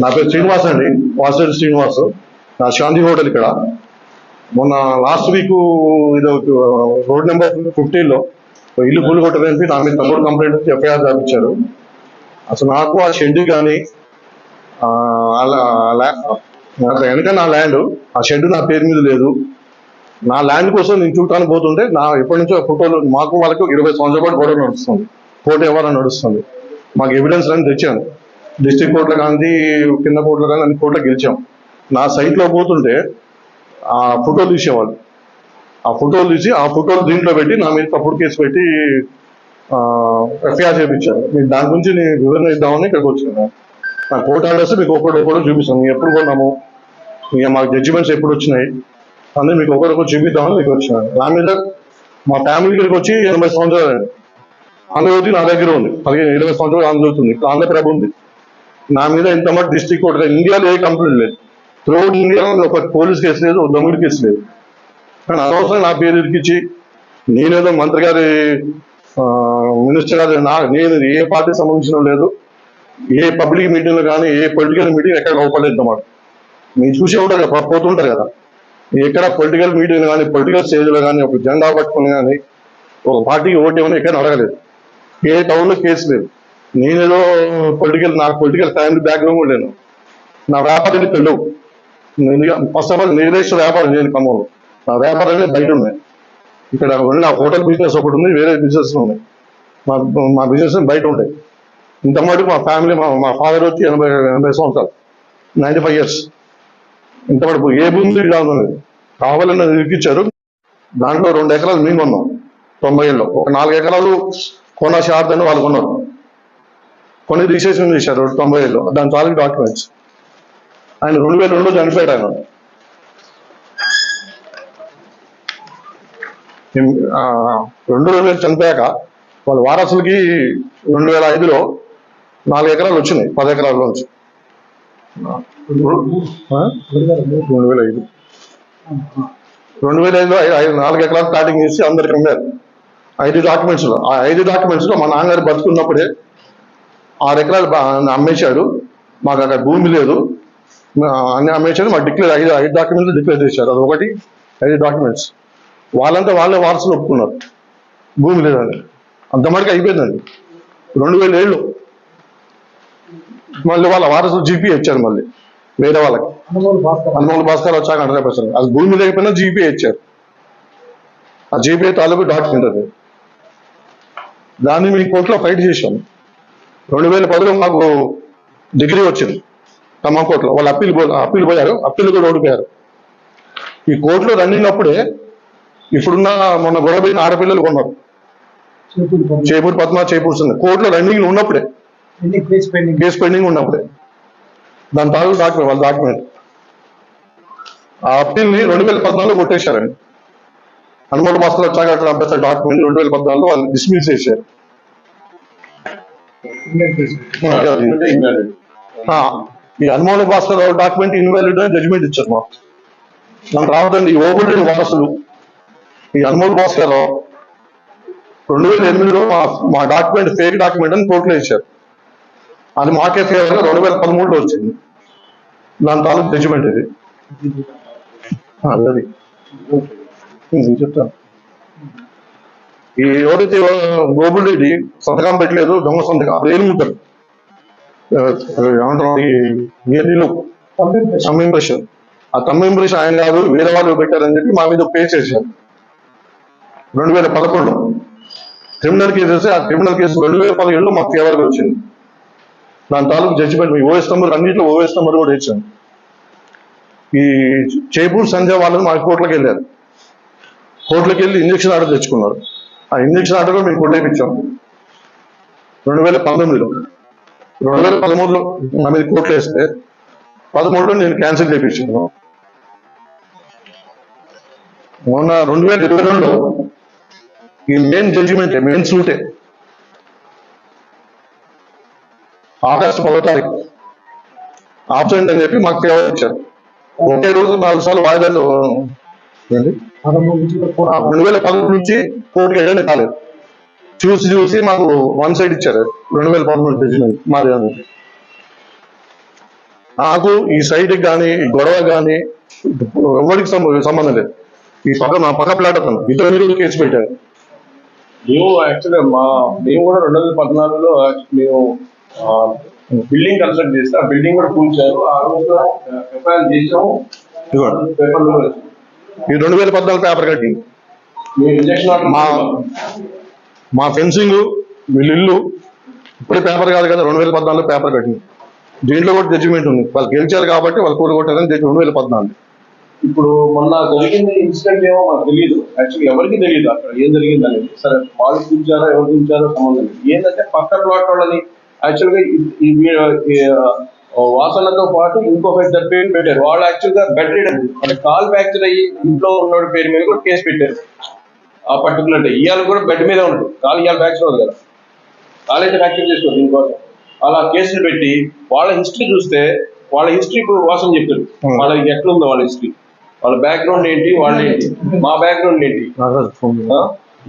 నా పేరు శ్రీనివాస్ అండి. వాసరి శ్రీనివాస్. నా శాంతి హోటల్ ఇక్కడ. మొన్న లాస్ట్ వీక్ ఇది రోడ్ నెంబర్ ఫిఫ్టీన్లో ఇల్లు కూలి కొట్టడానికి నా మీద తప్పుడు కంప్లైంట్ వచ్చి ఎఫ్ఐఆర్ రాపించారు అసలు నాకు ఆ షెడ్ కానీ అలా వెనక నా ల్యాండ్ ఆ షెడ్ నా పేరు మీద లేదు. నా ల్యాండ్ కోసం నేను చూడటానికి పోతుంటే నా ఎప్పటి నుంచో ఫోటోలు మాకు వాళ్ళకి ఇరవై సంవత్సరాల పాటు గొడవ నడుస్తుంది. ఫోటో ఎవరైనా నడుస్తుంది. మాకు ఎవిడెన్స్ అని తెచ్చాను డిస్ట్రిక్ట్ కోర్టులో కానీ కింద కోర్టులో కానీ అన్ని కోర్టులో గెలిచాం. నా సైట్లో పోతుంటే ఆ ఫోటో తీసేవాళ్ళు. ఆ ఫోటోలు తీసి ఆ ఫోటోలు దీంట్లో పెట్టి నా మీద తప్పుడు కేసు పెట్టి ఎఫ్ఐఆర్ చేయించారు మీకు దాని గురించి నేను వివరణ ఇద్దామని ఇక్కడికి వచ్చినాను నా కోర్టు ఆర్డర్స్ మీకు ఒకటి ఒకటి చూపిస్తాను. మేము ఎప్పుడు కొన్నాము ఇక మాకు జడ్జిమెంట్స్ ఎప్పుడు వచ్చినాయి. అందుకే మీకు ఒకరికి చూపిద్దామని మీకు వచ్చినాను నా మీద మా ఫ్యామిలీ ఇక్కడికి వచ్చి ఎనభై సంవత్సరాలు అయింది ఆంధ్రజ్యోతి నా దగ్గర ఉంది. పదిహేను ఇరవై సంవత్సరాలు ఆంధ్రజ్యోతి ఉంది. ఇప్పుడు ఆంధ్రప్రభ ఉంది. నా మీద ఎంత మటు డిస్ట్రిక్ట్ కోర్టు ఇండియాలో ఏ కంప్లైంట్ లేదు. త్రూఅవుట్ ఇండియాలో ఒక పోలీస్ కేసు లేదు ఒక దమ్ముడి కేసు లేదు. కానీ అనవసరం నా పేరు ఇరికిచ్చి నేనేదో మంత్రి గారి మినిస్టర్ గారి నా నేను ఏ పార్టీ సంబంధించిన లేదు. ఏ పబ్లిక్ మీటింగ్లో కానీ ఏ పొలిటికల్ మీటింగ్ ఎక్కడ లోపలేదు అన్నమాట. మీరు చూసే ఉంటారు కదా పోతుంటారు కదా. ఎక్కడ పొలిటికల్ మీటింగ్లు కానీ పొలిటికల్ స్టేజ్లో కానీ ఒక జెండా పట్టుకుని కానీ ఒక పార్టీకి ఓటు ఎక్కడ అడగలేదు. ఏ టౌన్లో కేసు లేదు. నేనేదో పొలిటికల్ నాకు పొలిటికల్ ఫ్యామిలీ బ్యాక్గ్రౌండ్ కూడా లేను నా వ్యాపారాన్ని పెళ్ళవు నేను ఫస్ట్ ఆఫ్ ఆల్ నేనేసిన వ్యాపారం నేను ఖమ్మంలో. నా వ్యాపారాన్ని బయట ఉన్నాయి ఇక్కడ ఉన్న హోటల్ బిజినెస్ ఒకటి ఉంది వేరే బిజినెస్ ఉన్నాయి మా మా బిజినెస్ బయట ఉంటాయి. ఇంత మటుకు మా ఫ్యామిలీ మా మా ఫాదర్ వచ్చి ఎనభై ఎనభై సంవత్సరాలు. నైంటీ ఫైవ్ ఇయర్స్ ఇంత మటుకు ఏ భూమి కాదు కావాలని ఇరికిచ్చారు. దాంట్లో రెండు ఎకరాలు మేము కొన్నాం. తొంభై ఏళ్ళు. ఒక నాలుగు ఎకరాలు కొన శారద వాళ్ళు కొన్నారు. కొన్ని రిజిస్ట్రేషన్ చేశారు తొంభై ఏళ్ళు దాని తాలూకు డాక్యుమెంట్స్ ఆయన రెండు వేల రెండులో చనిపోయాడు ఆయన. ఇం- రెండు వేలు చనిపోయాక వాళ్ళ వారసులకి రెండు వేల ఐదులో నాలుగు ఎకరాలు వచ్చినాయి పది ఎకరాల నుంచి. రెండు వేల ఐదు. రెండు వేల ఐదులో ఐదు నాలుగు ఎకరాలు స్టార్టింగ్ చేసి అందరికి అమ్మారు ఐదు డాక్యుమెంట్స్లో ఆ ఐదు డాక్యుమెంట్స్లో మా నాన్నగారు బతుకున్నప్పుడే ఆరు ఎకరాలు అమ్మేశారు అమ్మేశాడు. మాకు అక్కడ భూమి లేదు. అన్ని అమ్మేశారు మాకు డిక్లేర్ ఐదు ఐదు డాక్యుమెంట్లు డిక్లేర్ చేశారు. అది ఒకటి ఐదు డాక్యుమెంట్స్ వాళ్ళంతా వాళ్ళే వారసులు ఒప్పుకున్నారు. భూమి లేదని. అంత మటుకు అయిపోయిందండి. రెండు వేల ఏళ్ళు. మళ్ళీ వాళ్ళ వారసులు జీపీ ఇచ్చారు మళ్ళీ. వేరే వాళ్ళకి. హనుమాన్ భాస్కర్ వచ్చాక హండ్రెడ్ పర్సెంట్. అది భూమి లేకపోయినా జీపీ ఇచ్చారు. ఆ జీపీ తాలూకు డాక్యుమెంట్ అది. దాన్ని మీ కోర్టులో ఫైట్ చేశాము రెండు వేల పదిలో మాకు డిగ్రీ వచ్చింది. ఖమ్మం కోర్టులో వాళ్ళు అప్పీల్ పో- అప్పీల్ పోయారు. అప్పీల్ కూడా ఓడిపోయారు. ఈ కోర్టులో రన్నింగ్ అప్పుడే ఇప్పుడున్న మొన్న గొడవ ఆడపిల్లలు కొన్నారు. చేపూరు పద్మ. చేపూర్ ఉంది కోర్టులో రన్నింగ్ ఉన్నప్పుడే. Case pending? ఉన్నప్పుడే. దాని తాలూకు డాక్యుమెంట్ వాళ్ళ డాక్యుమెంట్. ఆ అప్పీల్ని రెండు వేల పద్నాలుగులో కొట్టేశారండి. భాస్కర్ వచ్చాక అక్కడ అభ్యర్థి డాక్యుమెంట్ రెండు వేల పద్నాలుగులో వాళ్ళు డిస్మిస్ చేశారు. ఈ హనుమాన భాస్కర్ డాక్యుమెంట్ ఇన్వాలిడ్ అని జడ్జిమెంట్ ఇచ్చారు మాకు. నాకు రావద్దండి ఈ వారసులు. ఈ హనుమాన్ భాస్కర్ రెండు వేల ఎనిమిదిలో మా మా డాక్యుమెంట్ ఫేక్ డాక్యుమెంట్ అని కోర్టులో ఇచ్చారు. అది మాకే ఫేవర్ రెండు వేల పదమూడులో వచ్చింది. దాని తాలూకు జడ్జిమెంట్ ఇది. అది. ఇది చెప్తాను. ఈ ఎవరైతే గోబుల్ రెడ్డి సంతకం పెట్టలేదు దొంగ సంతకం అప్పుడు ఏం ఏమంటారు? ఈ ఆ తమ్ ఆయన కాదు వేరే వాళ్ళు పెట్టారని చెప్పి మా మీద పే చేశారు రెండు వేల పదకొండు. క్రిమినల్ కేసు వేస్తే ఆ క్రిమినల్ కేసు రెండు వేల పదిహేడులో మాకు ఫేవర్గా వచ్చింది. దాని తాలూకు జడ్జిమెంట్ ఓఎస్ నెంబర్ అన్నింటిలో ఓఎస్ నెంబర్ కూడా ఇచ్చాను ఈ చేపూర్ సంజయ్ వాళ్ళని మా కోర్టులకు వెళ్ళారు. కోర్టులకు వెళ్ళి ఇంజక్షన్ ఆర్డర్ తెచ్చుకున్నారు. ఆ ఇంజక్షన్ ఆటలో మీకు మేము కొట్టేపించాం రెండు వేల పంతొమ్మిదిలో. రెండు వేల పదమూడులో నా మీద కోట్లు వేస్తే పదమూడులో నేను క్యాన్సిల్ చేయించాను మొన్న రెండు వేల ఇరవై రెండులో ఈ మెయిన్ జడ్జిమెంట్ మెయిన్ సూటే. ఆగస్టు పదో తారీఖు. ఆబ్సెంట్ అని చెప్పి మాకు ఫేవర్ ఇచ్చారు. ఒకే రోజు నాలుగు సార్లు వాయిదాలు రెండు వేల పదమూడు నుంచి కోర్టుకి వెళ్ళండి కాలేదు చూసి చూసి మాకు వన్ సైడ్ ఇచ్చారు. రెండు వేల పదమూడు జడ్జిమెంట్ మాది. నాకు ఈ సైట్ కానీ గొడవ కానీ ఎవరికి సంబ- సంబంధం లేదు. ఈ పక్క నా పక్క ప్లాట్ అతను ఇద్దరు మీరు కేసు పెట్టారు. మేము యాక్చువల్గా మా మేము కూడా రెండు వేల పద్నాలుగులో మేము బిల్డింగ్ కన్స్ట్రక్ట్ చేస్తే ఆ బిల్డింగ్ కూడా కూల్చారు ఆ రోజు ఎఫ్ఐఆర్ చేసాము. పేపర్లో. ఈ రెండు వేల పద్నాలుగు పేపర్ కట్టింది మా మా ఫెన్సింగ్ వీళ్ళ ఇల్లు ఇప్పుడే పేపర్ కాదు కదా రెండు వేల పద్నాలుగు పేపర్ కట్టింది. దీంట్లో కూడా జడ్జిమెంట్ ఉంది. వాళ్ళు గెలిచారు కాబట్టి వాళ్ళు కూడగొట్టారని జడ్జి రెండు వేల పద్నాలుగు. ఇప్పుడు మొన్న జరిగింది ఇన్సిడెంట్ ఏమో మాకు తెలియదు యాక్చువల్లీ ఎవరికి తెలియదు అక్కడ? ఏం జరిగింది అనేది సరే వాళ్ళు కూర్చారో ఎవరు కూర్చారో సంబంధం లేదు. ఏంటంటే పక్క ప్లాట్ వాళ్ళని యాక్చువల్గా వాసనతో పాటు ఇంకొక ఇద్దరు పేరు పెట్టారు? వాళ్ళు యాక్చువల్గా బెడ్ రీడర్ అంటే కాల్ ఫ్రాక్చర్ అయ్యి ఇంట్లో ఉన్నోడి పేరు మీద కూడా కేసు పెట్టారు. ఆ పర్టికులర్ డే ఇవాళ కూడా బెడ్ మీద ఉంటుంది కాలు ఇవాళ ఫ్రాక్చర్ అవుతుంది కదా. కాలేజ్ ఫ్రాక్చర్ చేసుకోవచ్చు దీనికోసం. అలా కేసులు పెట్టి వాళ్ళ హిస్టరీ చూస్తే వాళ్ళ హిస్టరీ ఇప్పుడు వాసన చెప్తాడు Hmm. వాళ్ళ ఎట్లుందో వాళ్ళ హిస్టరీ. వాళ్ళ బ్యాక్గ్రౌండ్ ఏంటి? వాళ్ళు ఏంటి? మా బ్యాక్గ్రౌండ్ ఏంటి?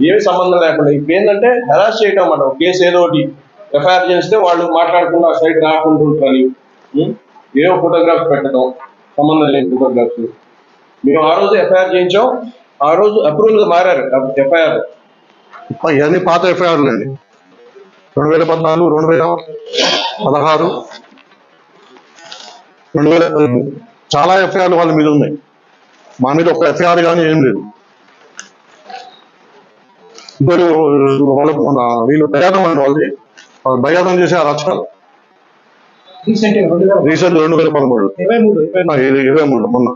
ఏమి సంబంధం లేకుండా ఇప్పుడు ఏంటంటే హెరాస్ చేయటం అన్నమాట. కేసు ఏదో ఒకటి. ఎఫ్ఐఆర్ చేస్తే వాళ్ళు మాట్లాడకుండా సైడ్ రాకుండా ఉంటారని. ఉం? ఫోటోగ్రాఫ్ ఫోటోగ్రాఫ్స్ పెట్టడం సంబంధం లేని ఫోటోగ్రాఫ్స్ మేము ఆ రోజు ఎఫ్ఐఆర్ చేయించాం. ఆ రోజు అప్రూవల్గా మారారు ఎఫ్ఐఆర్ ఇవన్నీ పాత ఎఫ్ఐఆర్లు అండి. రెండు వేల పద్నాలుగు రెండు వేల పదహారు రెండు వేల చాలా ఎఫ్ఐఆర్లు వాళ్ళ మీద ఉన్నాయి. మా మీద ఒక ఎఫ్ఐఆర్ కానీ ఏం లేదు. ఇద్దరు వాళ్ళ వీళ్ళు ప్రయాణం అండి వాళ్ళది. వాళ్ళు ప్రయాణం చేసే ఆ రచనలు రీసెంట్ రెండు వేల పదమూడు. ఇరవై మూడు ఇరవై ఇరవై మూడు మొన్న.